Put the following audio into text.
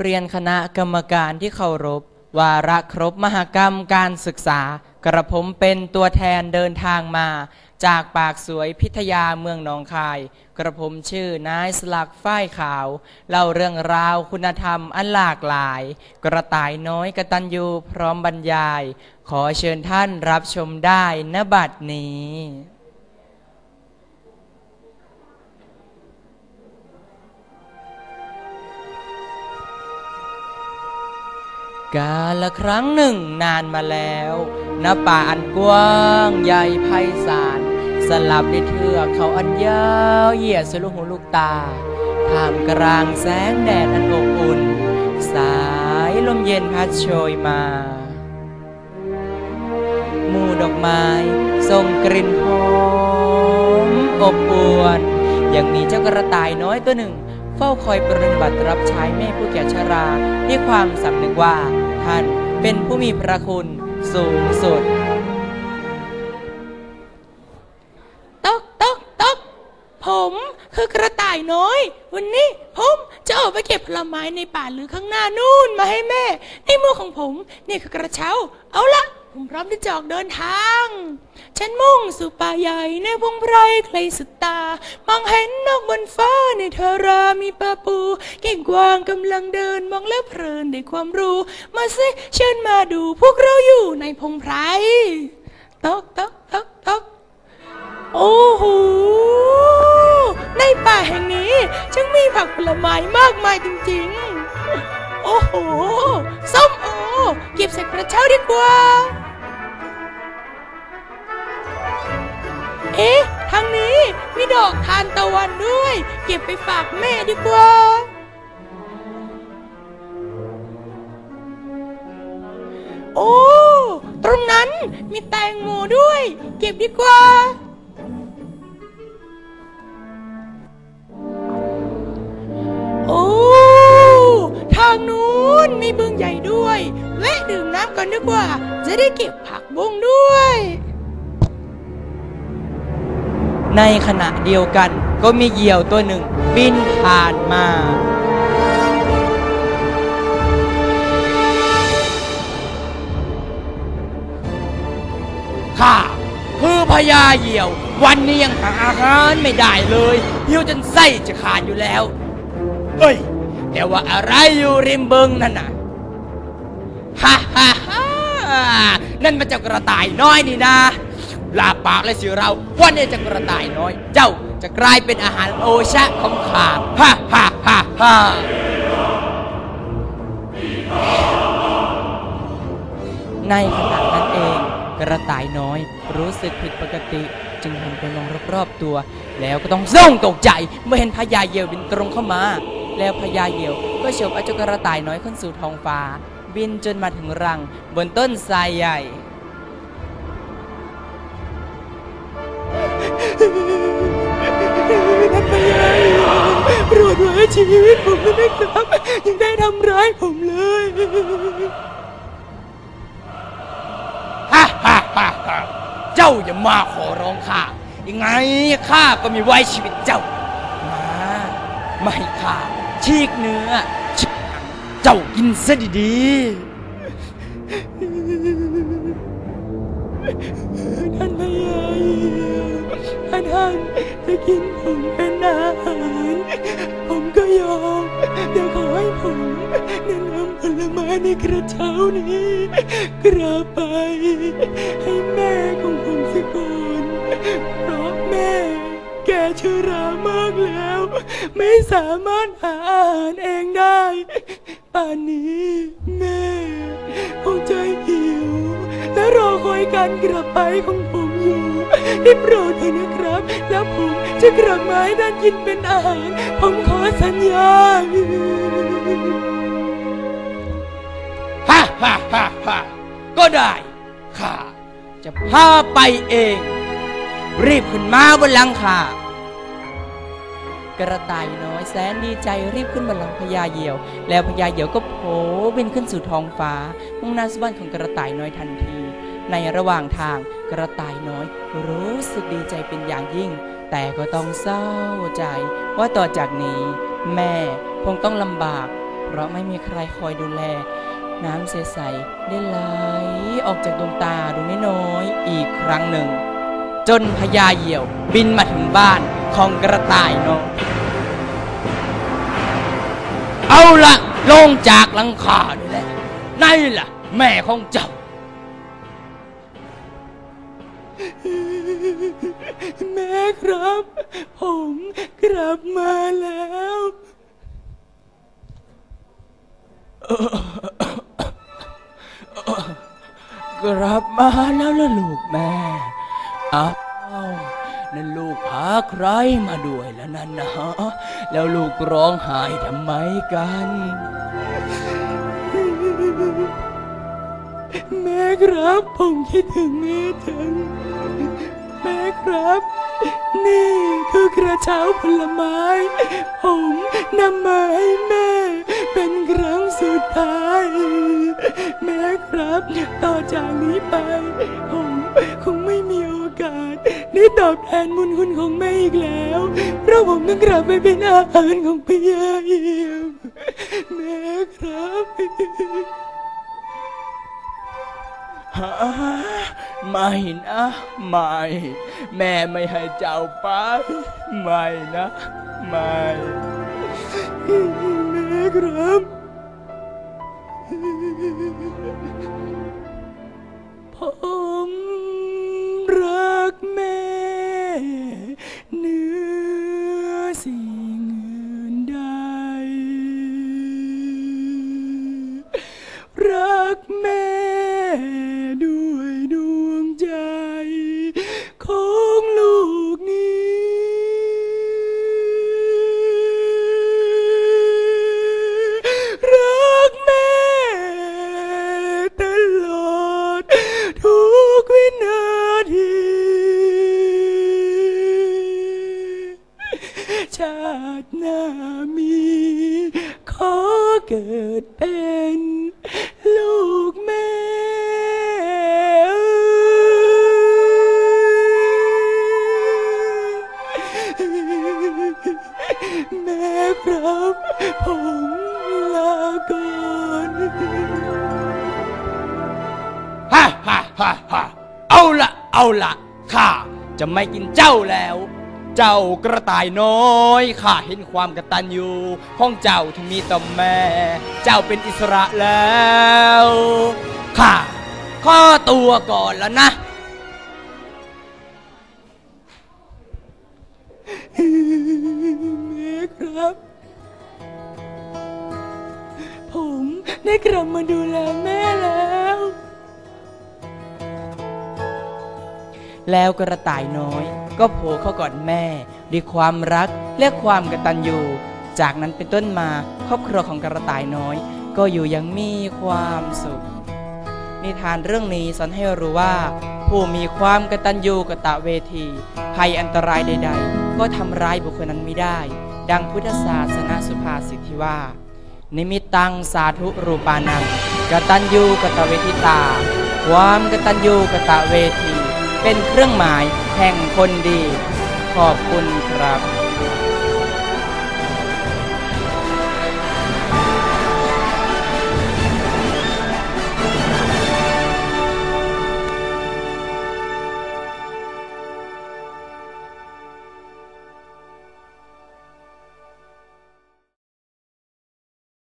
เรียนคณะกรรมการที่เคารพ วาระครบมหกรรมการศึกษา กระผมเป็นตัวแทนเดินทางมา จากปากสวยพิทยาเมืองหนองคาย กระผมชื่อนายสลักฝ้ายขาวเล่าเรื่องราวคุณธรรมอันหลากหลาย กระต่ายน้อยกระตัญญูพร้อมบรรยาย ขอเชิญท่านรับชมได้ณบัดนี้ กาละครั้งหนึ่งนานมาแล้วณป่าอันกว้างใหญ่ไพศาลสลับในเทือกเขาอันยาวเหยียดสลูกหูลูกตาท่ามกลางแสงแดดอันอบอุ่น สายลมเย็นพัดโชยมาหมู่ดอกไม้ส่งกลิ่นหอมอบอวลยังมีเจ้ากระต่ายน้อยตัวหนึ่งเฝ้าคอยปฏิบัติรับใช้แม่ผู้แก่ชราด้วยความสำนึกว่า ท่าน เป็นผู้มีพระคุณสูงสุดตกตกตกผมคือกระต่ายน้อย วันนี้ผมจะออกไปเก็บผลไม้ในป่าหรือข้างหน้านู่นมาให้แม่ในมือของผม นี่คือกระเช้า เอาละ ผมพร้อมที่จะออกเดินทาง ฉันมุ่งสู่ป่าใหญ่ในพงไพรใครสุดตา มองเห็นนกบนฟ้าในเทอรามีปลาปู เก่งกวางกำลังเดินมองแล้วเพลินในความรู้ มาสิเชิญมาดูพวกเราอยู่ในพงไพรตกตกตกตกโอ้โห ในป่าแห่งนี้ช่างมีผักผลไม้มากมายจริงๆ โอ้โห ส้มโอ เก็บใส่กระเช้าดีกว่า ดอกทานตะวันด้วย เก็บไปฝากแม่ดีกว่าโอ้ตรงนั้นมีแตงโมด้วย เก็บดีกว่า โอ้ทางนู้นมีบึงใหญ่ด้วย แวะดื่มน้ำก่อนดีกว่า จะได้เก็บผักบุ้งด้วย ในขณะเดียวกัน ก็มีเหยี่ยวตัวหนึ่ง บินผ่านมา ข้าคือพญาเหยี่ยว วันนี้ยังหาอาหารไม่ได้เลยหิวจนไส้จะขาดอยู่แล้วเฮ้ย แต่ว่าอะไรอยู่ริมบึงนั่นน่ะฮ่าฮ่าฮ่านั่นมันเจ้ากระต่ายน้อยนี่นะ ลาปากเลยสิเราวันนี้เจ้ากระต่ายน้อย เจ้าจะกลายเป็นอาหารโอชะของข้าฮ่าฮ่าฮ่าฮ่าในขณะนั้นเอง กระต่ายน้อยรู้สึกผิดปกติ จึงหันไปมองรอบๆตัว แล้วก็ต้องส่งตกใจเมื่อเห็นพญาเหยี่ยวบินตรงเข้ามา แล้วพญาเหยี่ยวก็เฉกเอาเจ้ากระต่ายน้อยขึ้นสู่ท้องฟ้า บินจนมาถึงรังบนต้นไทรใหญ่ ท่านพญาโปรดไว้ชีวิตผมด้วยนะครับ ยังได้ทำร้ายผมเลยฮ่าฮ่าฮ่าฮ่าเจ้าอย่ามาขอร้องข้ายังไงข้าก็มีไว้ชีวิตเจ้า มาไม่ให้ข้าฉีกเนื้อฉีกหนังเจ้ากินซะดีท่านพญานจะกินผมเป็นอาหาร ผมก็ยอมแต่ขอให้ผมได้นำผลไม้ในกระเช้านี้กลับไป ให้แม่ของผมสิก่อนเพราะแม่แกชรามากแล้ว ไม่สามารถหาอาหารเองได้ ป่านนี้แม่คงใจหิว และรอคอยการกลับไปของผมอยู่ได้โปรดเถอะนะครับ แล้วผมจะกลับมาให้ท่านกินเป็นอาหาร ผมขอสัญญาฮ่าฮ่าฮ่าฮ่าก็ได้ ข้าจะพาไปเอง รีบขึ้นมาบนหลังคากระต่ายน้อยแสนดีใจรีบขึ้นบนหลังพญาเหยี่ยว แล้วพญาเหยี่ยวก็โผล่บินขึ้นสู่ท้องฟ้ามุ่งหน้าสู่บ้านของกระต่ายน้อยทันที ในระหว่างทางกระต่ายน้อย รู้สึกดีใจเป็นอย่างยิ่ง แต่ก็ต้องเศร้าใจว่าต่อจากนี้ แม่คงต้องลำบาก เพราะไม่มีใครคอยดูแล น้ำใสๆได้ไหลออกจากดวงตาดวงน้อยอีกครั้งหนึ่ง จนพญาเหยี่ยวบินมาถึงบ้านของกระต่ายน้อยเอาละลงจากหลังคาด้แล้วนั่นล่ะ แม่ของเจ้า ครับ ผมกลับมาแล้วกลับมาแล้วล่ะลูกแม่อ้าวนั่นลูกพาใครมาด้วยแล้วนั่นนะแล้วลูกร้องไห้ทำไมกัน แม่ครับผมคิดถึงแม่จัง แม่ครับ นี่คือกระเช้าผลไม้ ผมนำมาให้แม่ เป็นครั้งสุดท้าย แม่ครับ ต่อจากนี้ไป ผมคงไม่มีโอกาสได้ตอบแทนบุญคุณของแม่อีกแล้ว เพราะผมต้องกลับไปเป็นอาหารของพี่ยาเอี่ยมแม่ครับ ฮะไม่นะ ไม่ แม่ไม่ให้เจ้าไป ไม่นะ ไม่แม่ครับผมรักแม่ ฮ่าฮ่าเอาละเอาละข้าจะไม่กินเจ้าแล้ว เจ้ากระต่ายน้อยข้าเห็นความกตัญญูของเจ้าที่มีต่อแม่ เจ้าเป็นอิสระแล้วข้าข้อตัวก่อนแล้วนะแม่ครับ ผมได้กลับมาดูแลแม่ แล้วกระต่ายน้อย ก็โผล่เข้ากอดแม่ด้วยความรักและความกตัญญู จากนั้นเป็นต้นมาครอบครัวของกระต่ายน้อย ก็อยู่อยังมีความสุข นิทานเรื่องนี้สอนให้รู้ว่า ผู้มีความกตัญญูกตะเวที ภัยอันตรายใด ๆ ก็ทำร้ายบุคคลนั้นไม่ได้ ดังพุทธศาสนาสุภาษิตที่ว่า นิมิตตังสาธุรูปานังกตัญญูกตเวทิตา ความกตัญญูกตะเวที เป็นเครื่องหมายแห่งคนดี ขอบคุณครับ